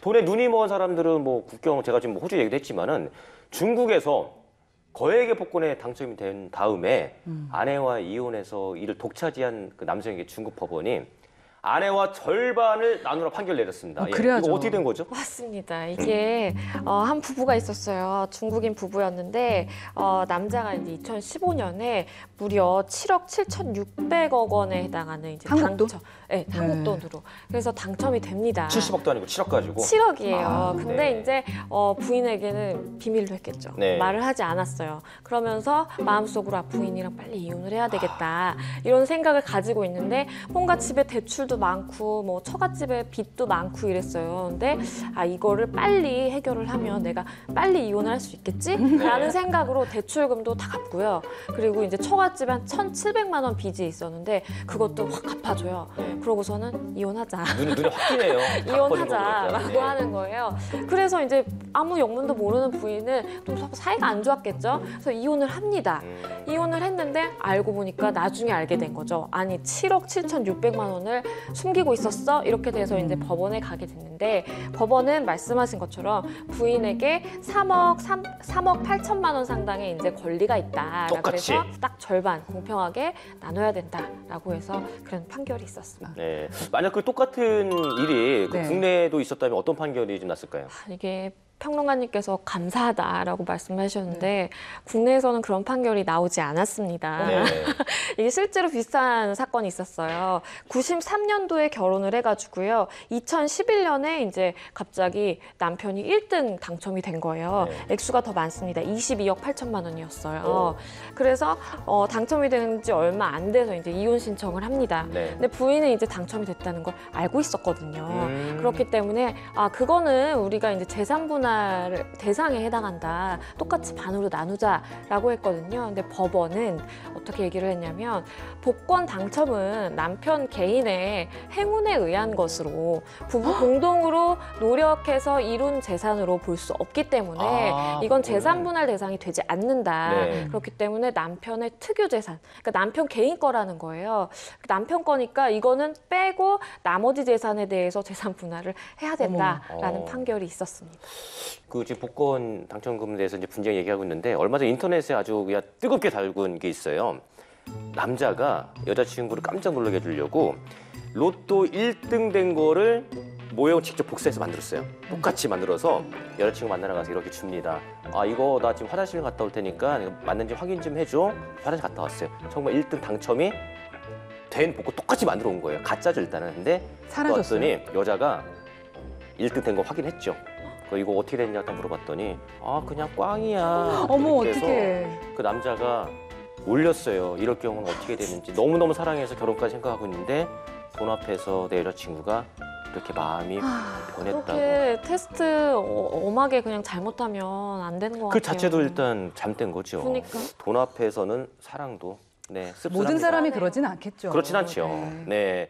돈에 눈이 먼 사람들은 뭐 국경 제가 지금 뭐 호주 얘기도 했지만은 중국에서 거액의 복권에 당첨이 된 다음에 음. 아내와 이혼해서 이를 독차지한 그 남성에게 중국 법원이 아내와 절반을 나누라 판결 내렸습니다. 어, 예, 그래야죠. 이거 어떻게 된 거죠? 맞습니다. 이게 어, 한 부부가 있었어요. 중국인 부부였는데 어, 남자가 이제 2015년에 무려 7억 7,600억 원에 해당하는 이제 한국 돈? 당첨, 네, 한국 네. 돈으로 그래서 당첨이 됩니다. 70억도 아니고 7억 가지고. 7억이에요. 아, 근데 네. 이제 어, 부인에게는 비밀로 했겠죠. 네. 말을 하지 않았어요. 그러면서 마음속으로 아, 부인이랑 빨리 이혼을 해야 되겠다 이런 생각을 가지고 있는데 뭔가 집에 대출 도 많고 뭐 처갓집에 빚도 많고 이랬어요. 근데 아 이거를 빨리 해결을 하면 내가 빨리 이혼을 할 수 있겠지라는 네. 생각으로 대출금도 다 갚고요. 그리고 이제 처갓집에 한 1,700만 원 빚이 있었는데 그것도 확 갚아줘요. 네. 그러고서는 이혼하자. 눈이 눈이 확 띄네요. 이혼하자라고 네. 하는 거예요. 그래서 이제 아무 영문도 모르는 부인은 또 사이가 안 좋았겠죠. 그래서 이혼을 합니다. 음. 이혼을 했는데 알고 보니까 나중에 알게 된 거죠. 아니 7억 7,600만 원을 숨기고 있었어? 이렇게 돼서 이제 법원에 가게 됐는데 법원은 말씀하신 것처럼 부인에게 3억 3, 3억 8천만 원 상당의 이제 권리가 똑같이. 해서 딱 절반 공평하게 나눠야 된다라고 해서 그런 판결이 있었습니다. 네. 만약 그 똑같은 일이 그 네. 국내에도 있었다면 어떤 판결이 좀 났을까요? 이게 평론가님께서 감사하다라고 말씀하셨는데 국내에서는 그런 판결이 나오지 않았습니다. 네. 이게 실제로 비슷한 사건이 있었어요. 93년도에 결혼을 해가지고요. 2011년에 이제 갑자기 남편이 1등 당첨이 된 거예요. 네. 액수가 더 많습니다. 22억 8천만 원이었어요. 어. 그래서 어, 당첨이 된 지 얼마 안 돼서 이제 이혼 신청을 합니다. 네. 근데 부인은 이제 당첨이 됐다는 걸 알고 있었거든요. 음. 그렇기 때문에 아 그거는 우리가 이제 재산 분할 대상에 해당한다. 똑같이 반으로 나누자라고 했거든요. 근데 법원은 어떻게 얘기를 했냐면 복권 당첨은 남편 개인의 행운에 의한 것으로 부부 공동으로 노력해서 이룬 재산으로 볼 수 없기 때문에 아, 이건. 재산 분할 대상이 되지 않는다. 네. 그렇기 때문에 남편의 특유 재산, 그러니까 남편 개인 거라는 거예요. 남편 거니까 이거는 빼고 나머지 재산에 대해서 재산 분할을 해야 된다라는 어머. 어. 판결이 있었습니다. 그 지금 복권 당첨금에 대해서 이제 분쟁 얘기하고 있는데 얼마 전 인터넷에 아주 그냥 뜨겁게 달군 게 있어요. 남자가 여자친구를 깜짝 놀라게 해주려고 로또 1등 된 거를 모형 직접 복사해서 만들었어요. 똑같이 만들어서 여자친구 만나러 가서 이렇게 줍니다. 아 이거 나 지금 화장실 갔다 올 테니까 맞는지 확인 좀 해줘. 화장실 갔다 왔어요. 정말 1등 당첨이 된 복권 똑같이 만들어 온 거예요. 가짜죠 일단은. 근데 사라졌어요. 왔더니 여자가 1등 된 거 확인했죠. 그 이거 어떻게 됐냐 딱 물어봤더니 아 그냥 꽝이야. 어머 해서 어떡해. 그 남자가 올렸어요. 이럴 경우는 어떻게 되는지 너무 너무 사랑해서 결혼까지 생각하고 있는데 돈 앞에서 내 여자친구가 이렇게 마음이 변했다고. 그렇게 테스트 어, 엄하게 그냥 잘못하면 안 되는 것그 같아요. 자체도 일단 잘못된 거죠. 그러니까. 돈 앞에서는 사랑도 네 씁쓸합니다. 모든 사람이 그러진 않겠죠. 그렇진 않죠. 네. 네.